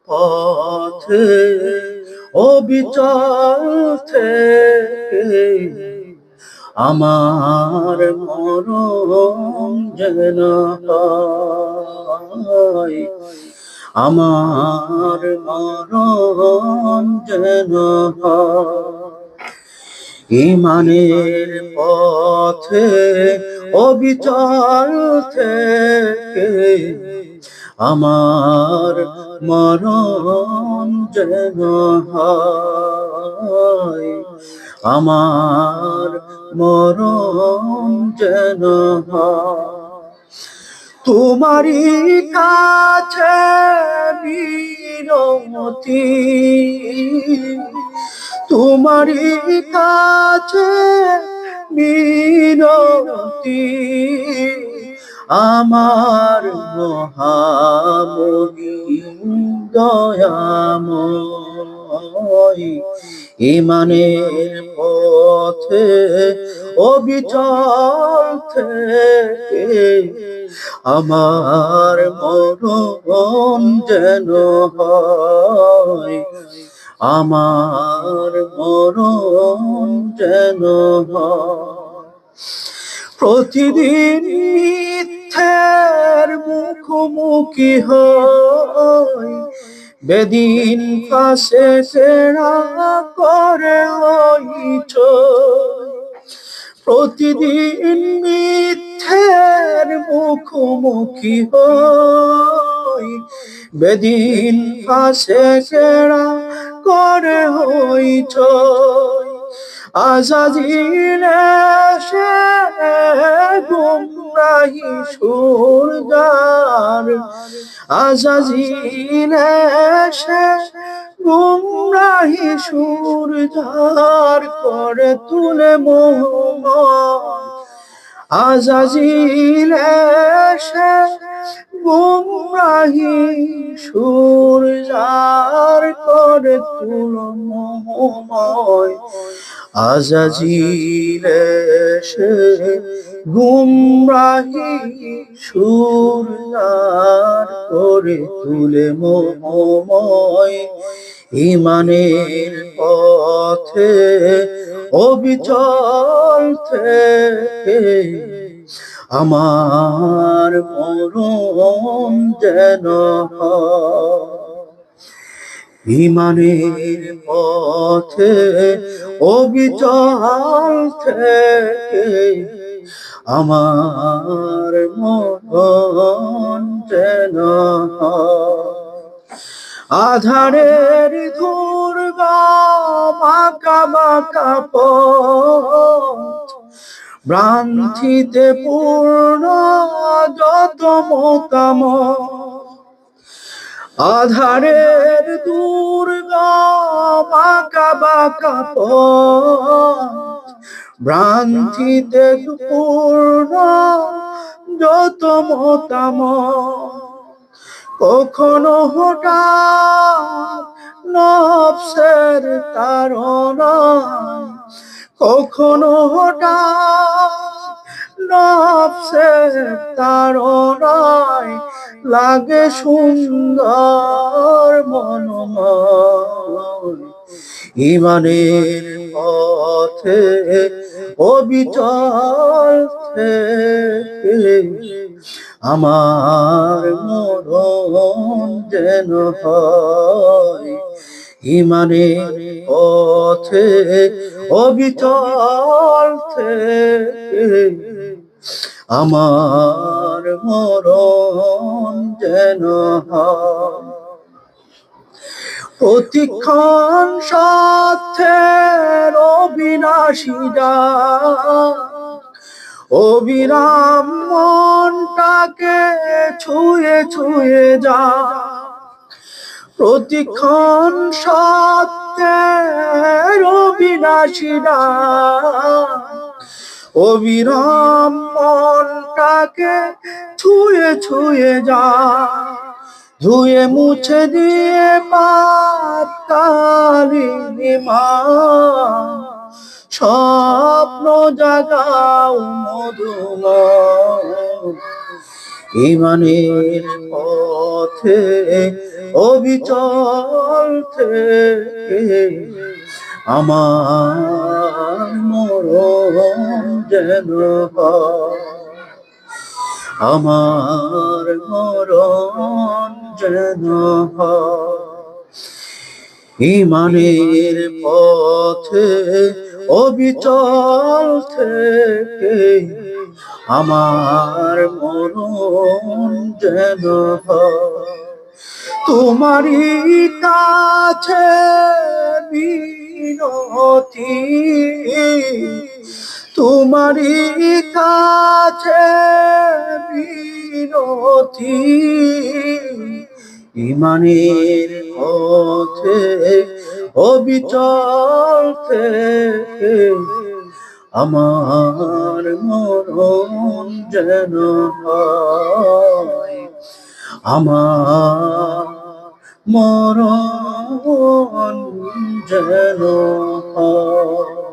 পথে অবিচল থেকে আমার মরণ যেন আমার মরণ যেন ইমানের পথে অবিচল থেকে আমার মরণ যেন হয়, আমার মরণ যেন তোমারই কাছে বিনতি তোমারই কাছে মিনতি আমার মহামণি দয়াময় ইমানের পথে অবিচল থেকে আমার মরণ যেন হয় আমার মরণ যেন হয়। প্রতিদিন মিথ্যের মুখোমুখি হয়। বেদিন পাশে সেরা করে হইছ প্রতিদিন মিথ্যের মুখোমুখি হই বেদিন পাশে সেরা করে হইছ আজাজিলে সে গুমরাহি সুরগার আজাজিলে সে গুমরাহি সুরগার করে তুলে মোহন। আজাজিলে সে গুমরাহি সুর যার করে তুলময় আজাজিলে সে গুমরাহি সুর যার করে তুলে মোহময় ইমানের পথে অবিচল থেকে আমার মরণ যেন হয়। ইমানের পথে, অবিচল থেকে আমার মরণ যেন আধারের বাঁকা বাঁকা পথ, ভ্রান্তিতে পূর্ণ যত মতাম আধারের দুর্গা বাঁকা ভ্রান্তিতে পূর্ণ যত মতাম কখনো হঠাৎ নফসের তারণায় কখনো হঠাৎ নফসের তারণায় লাগে সুন্দর মনময়। ইমানের পথে অবিচল আমার মরণ যেন হয়। ইমানের পথে অবিচল থেকে আমার মরণ যেন প্রতিক্ষণ সাথের অবিনাশীরা অবিরাম মনটাকে ছুঁয়ে ছুঁয়ে যা। প্রতিক্ষণ সত্যের অবিনাশীরা অবিরাম মনটাকে ছুঁয়ে ছুঁয়ে যা, ধুয়ে মুছে দিয়ে পাপ কালিমা স্বপ্ন জাগাও মধুময়, ইমানের পথে, অবিচল থেকে আমার মরণ যেন আমার মরণ যেন। ইমানের পথে, অবিচল থেকে আমার মরণ যেন। তোমারই কাছে বিনতি। তোমারই কাছে বিনতি। ইমানের পথে অবিচল থেকে আমার মরণ যেন আমার মরণ যেন হয়